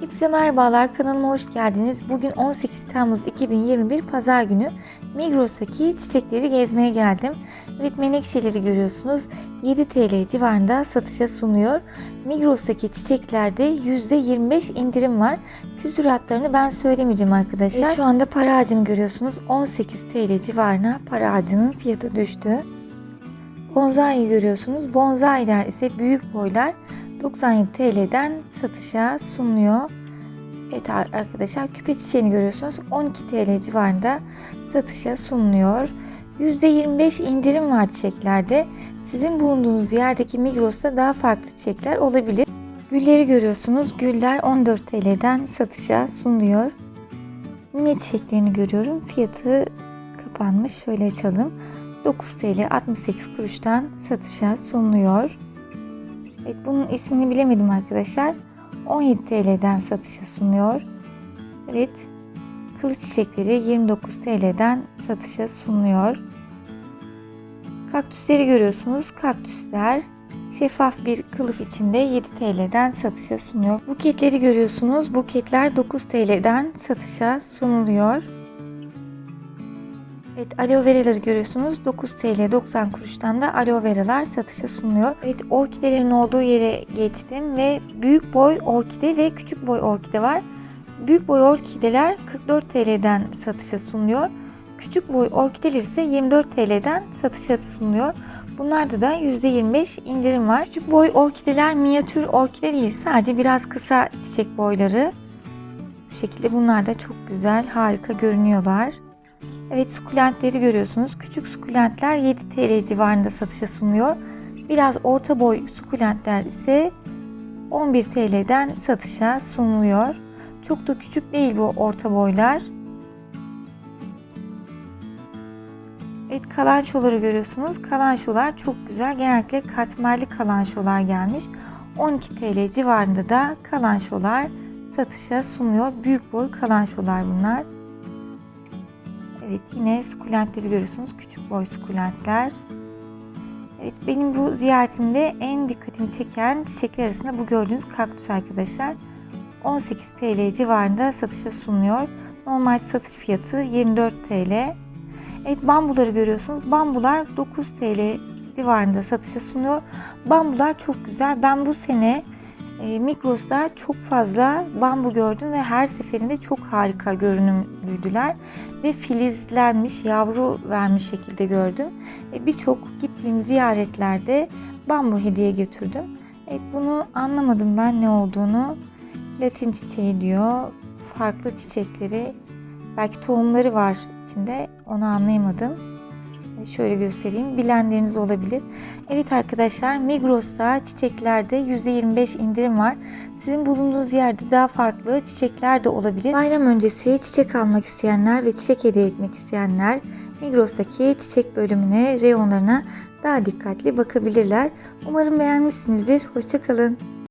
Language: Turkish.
Hepinize merhabalar kanalıma hoş geldiniz. Bugün 18 Temmuz 2021 Pazar günü Migros'taki çiçekleri gezmeye geldim. Evet menekşeleri görüyorsunuz 7 TL civarında satışa sunuyor. Migros'taki çiçeklerde %25 indirim var. Küsuratlarını ben söylemeyeceğim arkadaşlar. şu anda para ağacını görüyorsunuz 18 TL civarına para ağacının fiyatı düştü. Bonsai görüyorsunuz. Bonsai'ler ise büyük boylar 97 TL'den satışa sunuluyor. Evet arkadaşlar küpe çiçeğini görüyorsunuz. 12 TL civarında satışa sunuluyor. %25 indirim var çiçeklerde. Sizin bulunduğunuz yerdeki Migros'ta daha farklı çiçekler olabilir. Gülleri görüyorsunuz. Güller 14 TL'den satışa sunuluyor. Mine çiçeklerini görüyorum. Fiyatı kapanmış. Şöyle açalım. 9 TL 68 kuruştan satışa sunuluyor. Evet bunun ismini bilemedim arkadaşlar. 17 TL'den satışa sunuyor. Evet. Kılıç çiçekleri 29 TL'den satışa sunuluyor. Kaktüsleri görüyorsunuz. Kaktüsler şeffaf bir kılıf içinde 7 TL'den satışa sunuyor. Buketleri görüyorsunuz. Buketler 9 TL'den satışa sunuluyor. Evet aloe veraları görüyorsunuz. 9 TL 90 kuruştan da aloe veralar satışa sunuluyor. Evet orkidelerin olduğu yere geçtim ve büyük boy orkide ve küçük boy orkide var. Büyük boy orkideler 44 TL'den satışa sunuluyor. Küçük boy orkideler ise 24 TL'den satışa sunuluyor. Bunlarda da %25 indirim var. Küçük boy orkideler minyatür orkide değil sadece biraz kısa çiçek boyları. Bu şekilde bunlar da çok güzel harika görünüyorlar. Evet sukulentleri görüyorsunuz. Küçük sukulentler 7 TL civarında satışa sunuluyor. Biraz orta boy sukulentler ise 11 TL'den satışa sunuluyor. Çok da küçük değil bu orta boylar. Evet kalançoları görüyorsunuz. Kalançolar çok güzel. Genellikle katmerli kalançolar gelmiş. 12 TL civarında da kalançolar satışa sunuluyor. Büyük boy kalançolar bunlar. Evet yine sukulentleri görüyorsunuz. Küçük boy sukulentler. Evet benim bu ziyaretimde en dikkatimi çeken çiçekler arasında bu gördüğünüz kaktüs arkadaşlar. 18 TL civarında satışa sunuluyor. Normal satış fiyatı 24 TL. Evet bambuları görüyorsunuz. Bambular 9 TL civarında satışa sunuyor. Bambular çok güzel. Ben bu sene Migros'ta çok fazla bambu gördüm ve her seferinde çok harika görünümlüydüler ve filizlenmiş, yavru vermiş şekilde gördüm. E, Birçok gittiğim ziyaretlerde bambu hediye götürdüm. Evet, bunu anlamadım ben ne olduğunu. Latin çiçeği diyor. Farklı çiçekleri, belki tohumları var içinde. Onu anlayamadım. E, Şöyle göstereyim. Bilenleriniz olabilir. Evet arkadaşlar Migros'ta çiçeklerde %25 indirim var. Sizin bulunduğunuz yerde daha farklı çiçekler de olabilir. Bayram öncesi çiçek almak isteyenler ve çiçek hediye etmek isteyenler Migros'taki çiçek bölümüne, reyonlarına daha dikkatli bakabilirler. Umarım beğenmişsinizdir. Hoşçakalın.